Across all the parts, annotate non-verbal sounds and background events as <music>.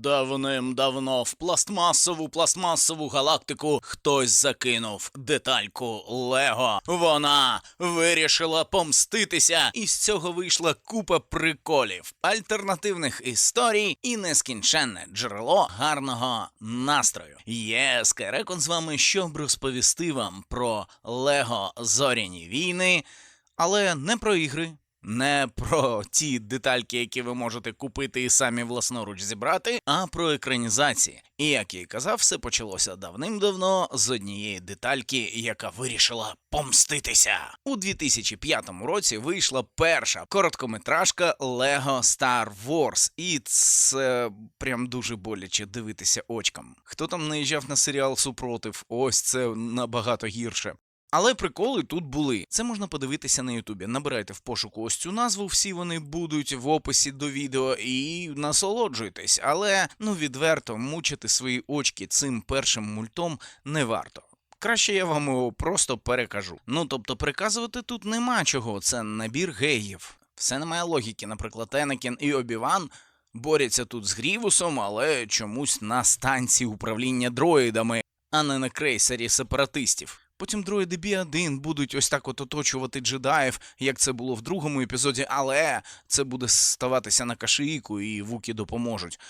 Давним-давно в пластмасову пластмасову галактику хтось закинув детальку Лего. Вона вирішила помститися, і з цього вийшла купа приколів, альтернативних історій і нескінченне джерело гарного настрою. Є Скайрекон з вами, щоб розповісти вам про Лего Зоряні війни, але не про ігри. Не про ті детальки, які ви можете купити і самі власноруч зібрати, а про екранізації. І як я й казав, все почалося давним-давно з однієї детальки, яка вирішила помститися. У 2005 році вийшла перша короткометражка Lego Star Wars, і це прям дуже боляче дивитися очкам. Хто там наїжджав на серіал супротив? Ось це набагато гірше. Але приколи тут були. Це можна подивитися на Ютубі. Набирайте в пошуку ось цю назву, всі вони будуть в описі до відео і насолоджуйтесь. Але ну відверто мучити свої очки цим першим мультом не варто. Краще я вам його просто перекажу. Ну тобто приказувати тут нема чого, це набір геїв. Все немає логіки. Наприклад, Енакін і Обіван борються тут з Грівусом, але чомусь на станції управління дроїдами, а не на крейсері сепаратистів. Потім дроїди Бі-1 будуть ось так от оточувати джедаїв, як це було в другому епізоді, але це буде ставатися на кашиїку і вуки допоможуть.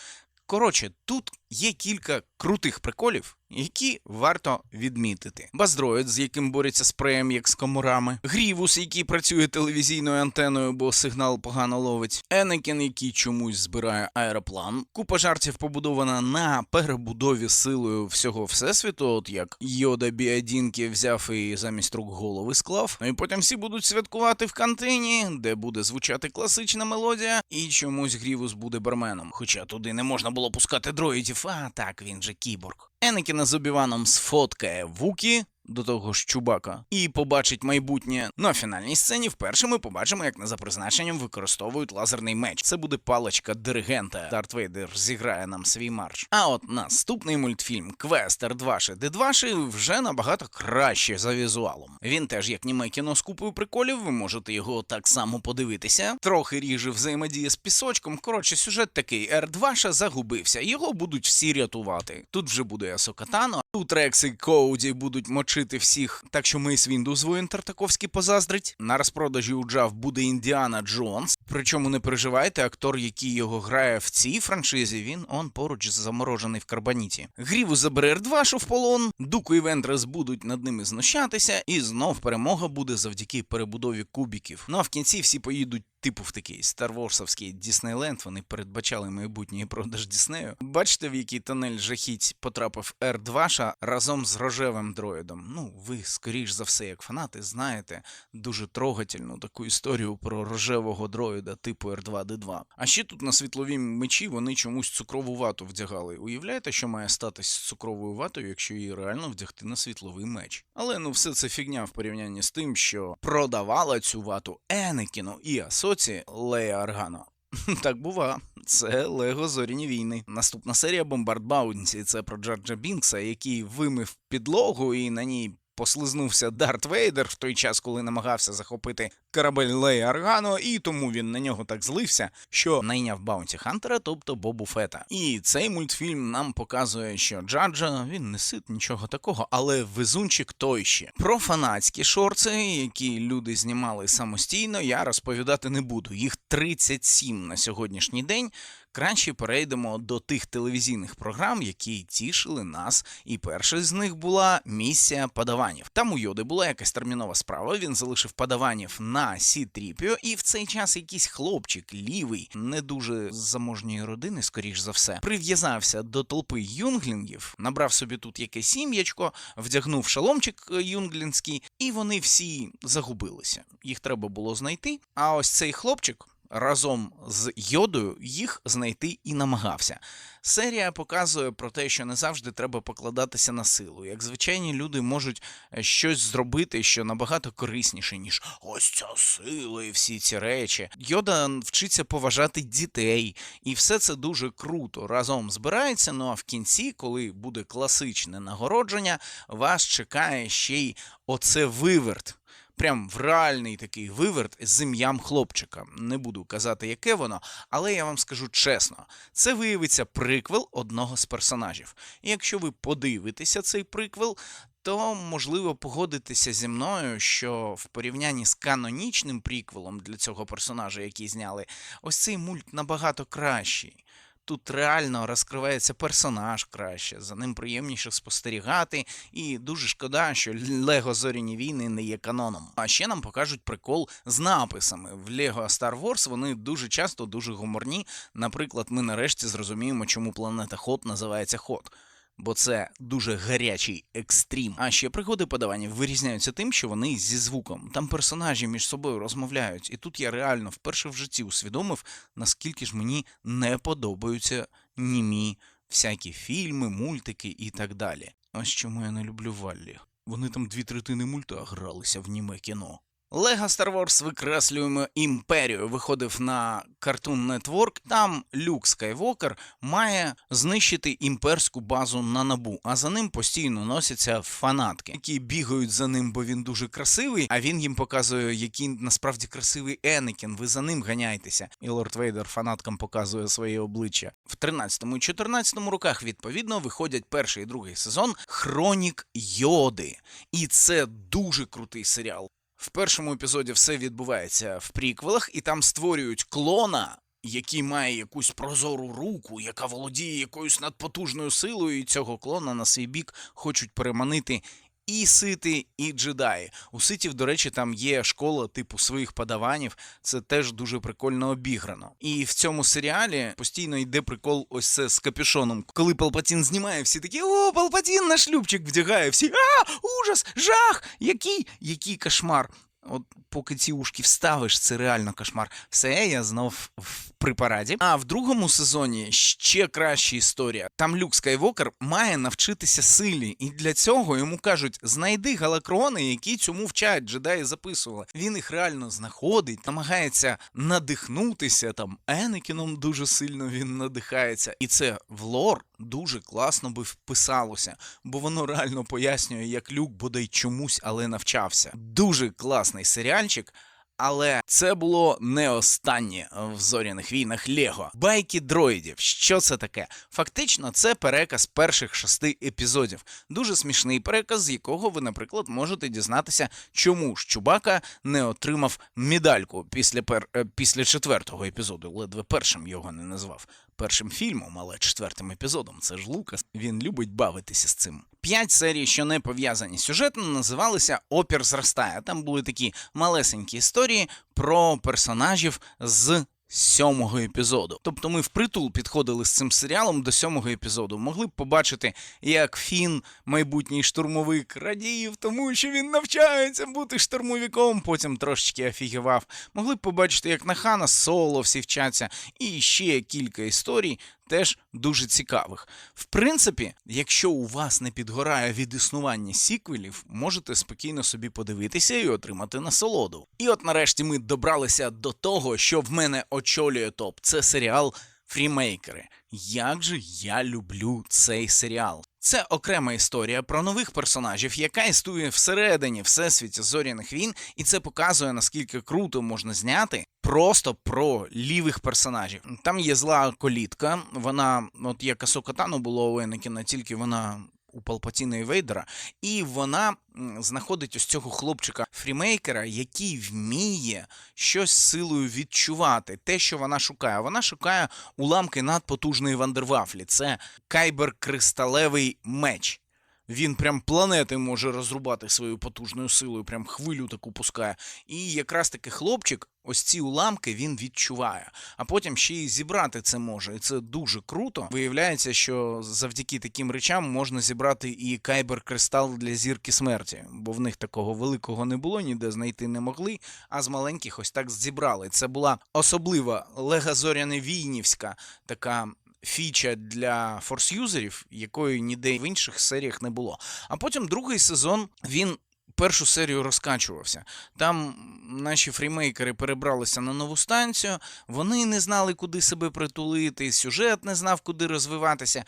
Коротше, тут є кілька крутих приколів, які варто відмітити. Баздроїд, з яким борються спреєм, як з комарами, Грівус, який працює телевізійною антеною, бо сигнал погано ловить, Енекін, який чомусь збирає аероплан. Купа жартів побудована на перебудові силою всього всесвіту, от як Йода Біадінки взяв і замість рук голови склав. Ну і потім всі будуть святкувати в кантині, де буде звучати класична мелодія, і чомусь Грівус буде барменом. Хоча туди не можна було пускати дроїдів, а так він же кіборг. Енекіна з Обіваном сфоткає Вукі, до того ж Чубака, і побачить майбутнє. На фінальній сцені вперше ми побачимо, як не за призначенням використовують лазерний меч. Це буде паличка диригента. Дарт Вейдер зіграє нам свій марш. А от наступний мультфільм Квест R2 D2 вже набагато краще за візуалом. Він теж як німе кіно з купою приколів, ви можете його так само подивитися. Трохи ріже взаємодія з пісочком. Коротше, сюжет такий R2 загубився. Його будуть всі рятувати. Тут вже буде Асокатано, тут Рекс і Коуді будуть мочити всіх, так що Мейс Вінду воїн Тартаковський позаздрить. На розпродажі у Джав буде Індіана Джонс. Причому не переживайте, актор, який його грає в цій франшизі, він он поруч заморожений в карбоніті. Гріву забере R2 в полон, Дуку і Вентрес будуть над ними знущатися, і знов перемога буде завдяки перебудові кубіків. Ну а в кінці всі поїдуть. Типу в такий старворсовський Діснейленд, вони передбачали майбутній продаж Діснею. Бачите, в який тонель жахіть потрапив R2 разом з рожевим дроїдом. Ну, ви, скоріш за все, як фанати, знаєте дуже трогательну таку історію про рожевого дроїда типу R2D2. А ще тут на світловій мечі вони чомусь цукрову вату вдягали. Уявляєте, що має статись з цукровою ватою, якщо її реально вдягти на світловий меч? Але ну все це фігня в порівнянні з тим, що продавала цю вату Енекіну і Асоці Лея Аргано. <laughs> Так бува, це Лего Зоряні війни. Наступна серія Бомбард Баунсі. Це про Джорджа Бінкса, який вимив підлогу і на ній послизнувся Дарт Вейдер в той час, коли намагався захопити корабель Лея Аргано, і тому він на нього так злився, що найняв Баунті Хантера, тобто Бобу Фета. І цей мультфільм нам показує, що Джаджа він не сит нічого такого, але везунчик той ще. Про фанатські шорти, які люди знімали самостійно, я розповідати не буду. Їх 37 на сьогоднішній день. Краще перейдемо до тих телевізійних програм, які тішили нас. І перша з них була місія падаванів. Там у Йоди була якась термінова справа. Він залишив падаванів на Сі Тріпіо, і в цей час якийсь хлопчик, лівий, не дуже заможньої родини, скоріш за все, прив'язався до толпи юнглінгів, набрав собі тут якесь сім'ячко, вдягнув шаломчик е, юнглінський, і вони всі загубилися. Їх треба було знайти. А ось цей хлопчик разом з йодою їх знайти і намагався. Серія показує про те, що не завжди треба покладатися на силу. Як звичайні люди можуть е, щось зробити, що набагато корисніше, ніж ось ця сила і всі ці речі. Йода вчиться поважати дітей, і все це дуже круто разом збирається. Ну а в кінці, коли буде класичне нагородження, вас чекає ще й оце виверт. Прям в реальний такий виверт з ім'ям хлопчика. Не буду казати, яке воно, але я вам скажу чесно: це виявиться приквел одного з персонажів. І якщо ви подивитеся цей приквел, то можливо погодитися зі мною, що в порівнянні з канонічним приквелом для цього персонажа, який зняли, ось цей мульт набагато кращий. Тут реально розкривається персонаж краще, за ним приємніше спостерігати, і дуже шкода, що Лего Зоряні війни не є каноном. А ще нам покажуть прикол з написами. В Лего Star Wars вони дуже часто дуже гуморні. Наприклад, ми нарешті зрозуміємо, чому планета Хот називається Хот. Бо це дуже гарячий екстрім. А ще пригоди подавання вирізняються тим, що вони зі звуком. Там персонажі між собою розмовляють, і тут я реально вперше в житті усвідомив, наскільки ж мені не подобаються німі всякі фільми, мультики і так далі. Ось чому я не люблю Валлі. Вони там дві третини мульта гралися в німе кіно. Лего Star Wars викреслюємо імперію. Виходив на Cartoon Network. Там Люк Скайвокер має знищити імперську базу на набу, а за ним постійно носяться фанатки, які бігають за ним, бо він дуже красивий. А він їм показує, який насправді красивий Енекін. Ви за ним ганяйтеся. І Лорд Вейдер фанаткам показує своє обличчя. В 13 і 14 роках відповідно виходять перший і другий сезон Хронік Йоди. І це дуже крутий серіал. В першому епізоді все відбувається в приквелах, і там створюють клона, який має якусь прозору руку, яка володіє якоюсь надпотужною силою, і цього клона на свій бік хочуть переманити і сити, і джедаї. У ситів, до речі, там є школа типу своїх подаванів. Це теж дуже прикольно обіграно. І в цьому серіалі постійно йде прикол ось це з капюшоном. Коли Палпатін знімає, всі такі о, Палпатін на шлюбчик вдягає. Всі а, ужас, жах! Який, який кошмар. От поки ці ушки вставиш, це реально кошмар. Все, я знов в препараті. А в другому сезоні ще краща історія. Там Люк Скайвокер має навчитися силі, і для цього йому кажуть: знайди галакрони, які цьому вчать, джедаї записували. Він їх реально знаходить, намагається надихнутися там. Енекіном дуже сильно він надихається. І це в лор дуже класно би вписалося, бо воно реально пояснює, як Люк бодай чомусь, але навчався. Дуже класний серіальчик. Але це було не останнє в зоряних війнах Лего. Байки дроїдів. Що це таке? Фактично, це переказ перших шести епізодів. Дуже смішний переказ, з якого ви, наприклад, можете дізнатися, чому ж Чубака не отримав медальку після пер... е, після четвертого епізоду. Ледве першим його не назвав. Першим фільмом, але четвертим епізодом. Це ж Лукас. Він любить бавитися з цим. П'ять серій, що не пов'язані сюжетно, називалися Опір зростає. Там були такі малесенькі історії про персонажів з. Сьомого епізоду. Тобто ми впритул підходили з цим серіалом до сьомого епізоду. Могли б побачити, як Фін, майбутній штурмовик, радів, тому що він навчається бути штурмовиком, потім трошечки офігівав. Могли б побачити, як на Хана Соло всі вчаться, і ще кілька історій. Теж дуже цікавих. В принципі, якщо у вас не підгорає від існування сіквелів, можете спокійно собі подивитися і отримати насолоду. І от нарешті ми добралися до того, що в мене очолює топ. Це серіал Фрімейкери. Як же я люблю цей серіал? Це окрема історія про нових персонажів, яка існує всередині всесвіті зоряних війн, і це показує наскільки круто можна зняти просто про лівих персонажів. Там є зла колітка, вона, от як Асокатану було у Енекіна, тільки вона. У Палпатіна і Вейдера, і вона знаходить ось цього хлопчика Фрімейкера, який вміє щось силою відчувати, те, що вона шукає. Вона шукає уламки надпотужної вандервафлі. Це кайбер-кристалевий меч. Він прям планети може розрубати своєю потужною силою, прям хвилю таку пускає. І якраз таки хлопчик, ось ці уламки він відчуває, а потім ще й зібрати це може. І це дуже круто. Виявляється, що завдяки таким речам можна зібрати і кайбер-кристал для зірки смерті, бо в них такого великого не було, ніде знайти не могли. А з маленьких ось так зібрали. Це була особлива легазоряне війнівська така фіча для форс-юзерів, якої ніде в інших серіях не було. А потім другий сезон він. Першу серію розкачувався. Там наші фрімейкери перебралися на нову станцію, вони не знали, куди себе притулити, сюжет не знав, куди розвиватися.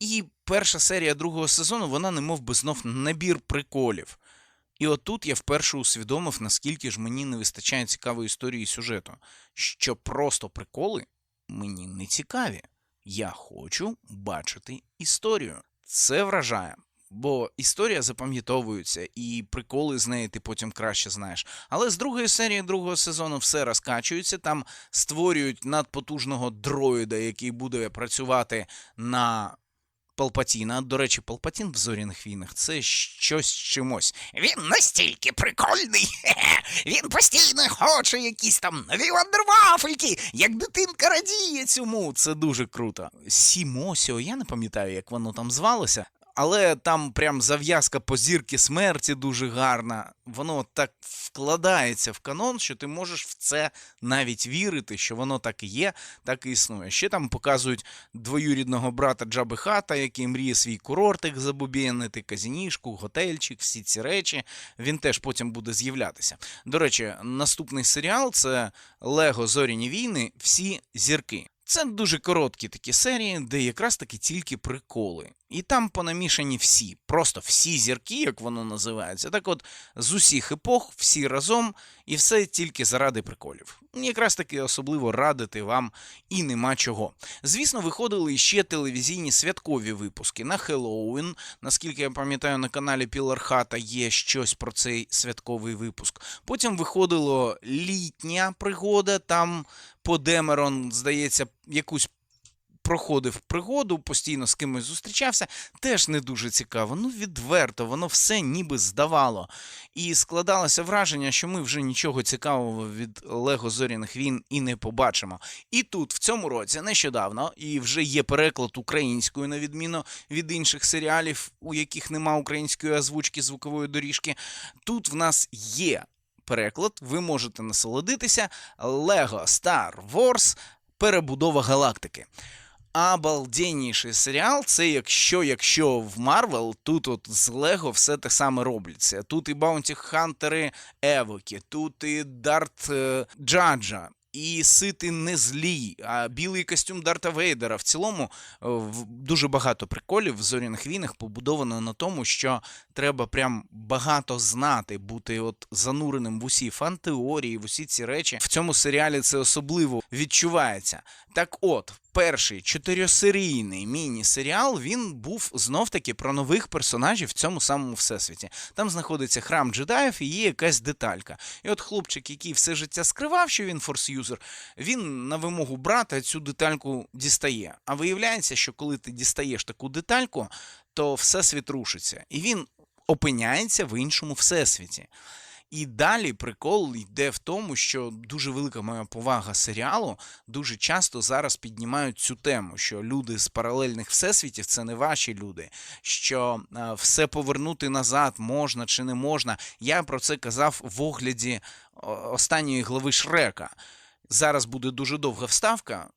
І перша серія другого сезону, вона немов би знов набір приколів. І отут я вперше усвідомив, наскільки ж мені не вистачає цікавої історії сюжету, що просто приколи мені не цікаві. Я хочу бачити історію. Це вражає. Бо історія запам'ятовується, і приколи з неї ти потім краще знаєш. Але з другої серії другого сезону все розкачується. Там створюють надпотужного дроїда, який буде працювати на Палпатіна. До речі, Палпатін в зоряних війнах це щось чимось. Він настільки прикольний. хе-хе. <laughs> Він постійно хоче якісь там нові вандервафельки, як дитинка радіє. Цьому це дуже круто. Сімосіо, я не пам'ятаю, як воно там звалося. Але там прям зав'язка по зірки смерті дуже гарна. Воно так вкладається в канон, що ти можеш в це навіть вірити, що воно так і є, так і існує. Ще там показують двоюрідного брата Джаби Хата, який мріє свій курортик забубєнити, казінішку, готельчик, всі ці речі. Він теж потім буде з'являтися. До речі, наступний серіал це Лего Зоряні війни. Всі зірки. Це дуже короткі такі серії, де якраз таки тільки приколи. І там понамішані всі, просто всі зірки, як воно називається. Так от, з усіх епох, всі разом, і все тільки заради приколів. Якраз таки особливо радити вам і нема чого. Звісно, виходили іще телевізійні святкові випуски на Хеллоуін. Наскільки я пам'ятаю, на каналі Пілархата є щось про цей святковий випуск. Потім виходило літня пригода, там по Демерон, здається, якусь проходив пригоду, постійно з кимось зустрічався, теж не дуже цікаво. Ну, відверто, воно все ніби здавало. І складалося враження, що ми вже нічого цікавого від Лего Зоряних війн і не побачимо. І тут, в цьому році, нещодавно, і вже є переклад українською, на відміну від інших серіалів, у яких нема української озвучки звукової доріжки. Тут в нас є. Переклад, ви можете насолодитися Lego Star Wars Перебудова галактики. Обалденніший серіал це якщо, якщо в Марвел тут от з Лего все те саме робляться. Тут і Баунті Хантери Евоки, тут і Дарт е, Джаджа. І сити не злі, а білий костюм Дарта Вейдера. В цілому е, в- дуже багато приколів в зоряних війнах побудовано на тому, що треба прям багато знати, бути от зануреним в усі фантеорії, в усі ці речі. В цьому серіалі це особливо відчувається. Так от, перший чотирьосерійний міні-серіал він був знов-таки про нових персонажів в цьому самому всесвіті. Там знаходиться храм джедаїв і є якась деталька. І от хлопчик, який все життя скривав, що він форс-юзер, він на вимогу брата цю детальку дістає. А виявляється, що коли ти дістаєш таку детальку, то всесвіт рушиться. І він опиняється в іншому всесвіті. І далі прикол йде в тому, що дуже велика моя повага серіалу дуже часто зараз піднімають цю тему, що люди з паралельних всесвітів це не ваші люди, що е, все повернути назад можна чи не можна. Я про це казав в огляді останньої глави Шрека. Зараз буде дуже довга вставка.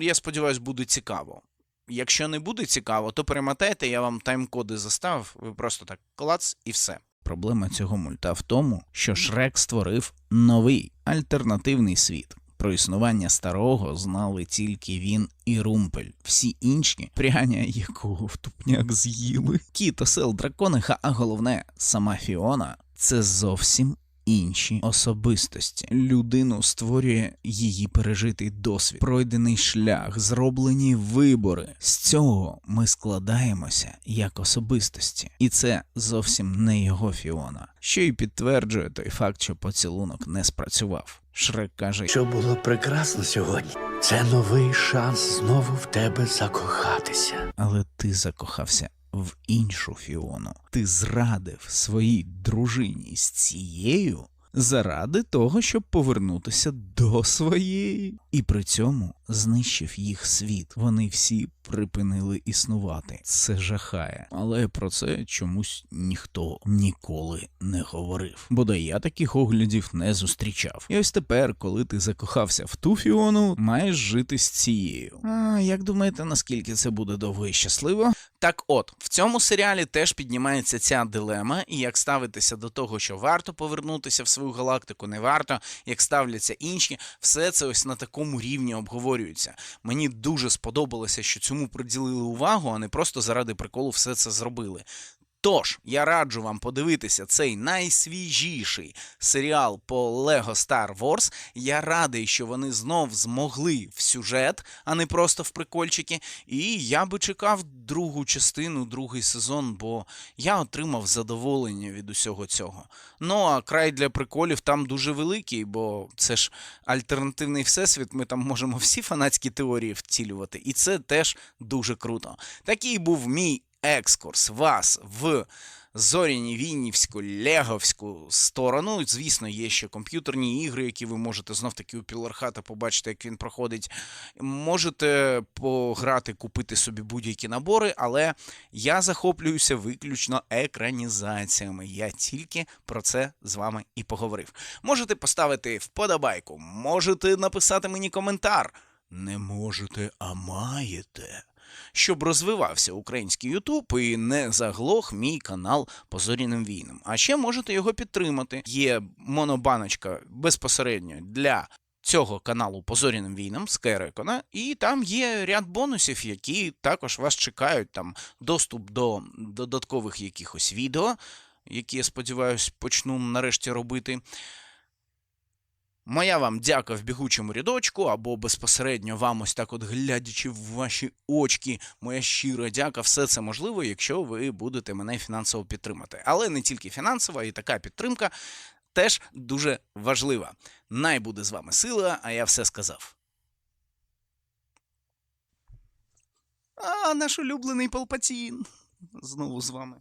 Я сподіваюся, буде цікаво. Якщо не буде цікаво, то перемотайте, я вам тайм-коди заставив, ви просто так клац і все. Проблема цього мульта в тому, що Шрек створив новий альтернативний світ. Про існування старого знали тільки він і Румпель. Всі інші пряня якого втупняк з'їли. Кіт, осел, дракониха, а головне, сама Фіона це зовсім інші особистості. Людину створює її пережитий досвід, пройдений шлях, зроблені вибори. З цього ми складаємося як особистості, і це зовсім не його Фіона, що й підтверджує той факт, що поцілунок не спрацював. Шрек каже: Що було прекрасно сьогодні. Це новий шанс знову в тебе закохатися. але ти закохався в іншу Фіону. Ти зрадив своїй дружині з цією заради того, щоб повернутися до своєї. І при цьому знищив їх світ. Вони всі припинили існувати. Це жахає. Але про це чомусь ніхто ніколи не говорив. Бодай я таких оглядів не зустрічав. І ось тепер, коли ти закохався в ту Фіону, маєш жити з цією. А як думаєте, наскільки це буде довго і щасливо? Так от, в цьому серіалі теж піднімається ця дилема, і як ставитися до того, що варто повернутися в свою галактику, не варто, як ставляться інші, все це ось на такому рівні обговорюється. Мені дуже сподобалося, що цьому приділили увагу, а не просто заради приколу все це зробили. Тож, я раджу вам подивитися цей найсвіжіший серіал по Lego Star Wars. Я радий, що вони знов змогли в сюжет, а не просто в прикольчики. І я би чекав другу частину, другий сезон, бо я отримав задоволення від усього цього. Ну а край для приколів там дуже великий, бо це ж альтернативний всесвіт. Ми там можемо всі фанатські теорії втілювати, і це теж дуже круто. Такий був мій екскурс вас в зоряні війнівську леговську сторону. Звісно, є ще комп'ютерні ігри, які ви можете знов таки у Пілархата побачити, як він проходить. Можете пограти, купити собі будь-які набори, але я захоплююся виключно екранізаціями. Я тільки про це з вами і поговорив. Можете поставити вподобайку, можете написати мені коментар. Не можете, а маєте щоб розвивався український Ютуб і не заглох мій канал по зоряним війнам. А ще можете його підтримати. Є монобаночка безпосередньо для. Цього каналу по зоряним війнам з Керекона, і там є ряд бонусів, які також вас чекають. Там доступ до додаткових якихось відео, які я сподіваюся почну нарешті робити. Моя вам дяка в бігучому рядочку, або безпосередньо вам ось так от глядячи в ваші очки, моя щира дяка, все це можливо, якщо ви будете мене фінансово підтримати. Але не тільки фінансова, і така підтримка теж дуже важлива. Най буде з вами сила, а я все сказав. А, наш улюблений Палпатін. Знову з вами.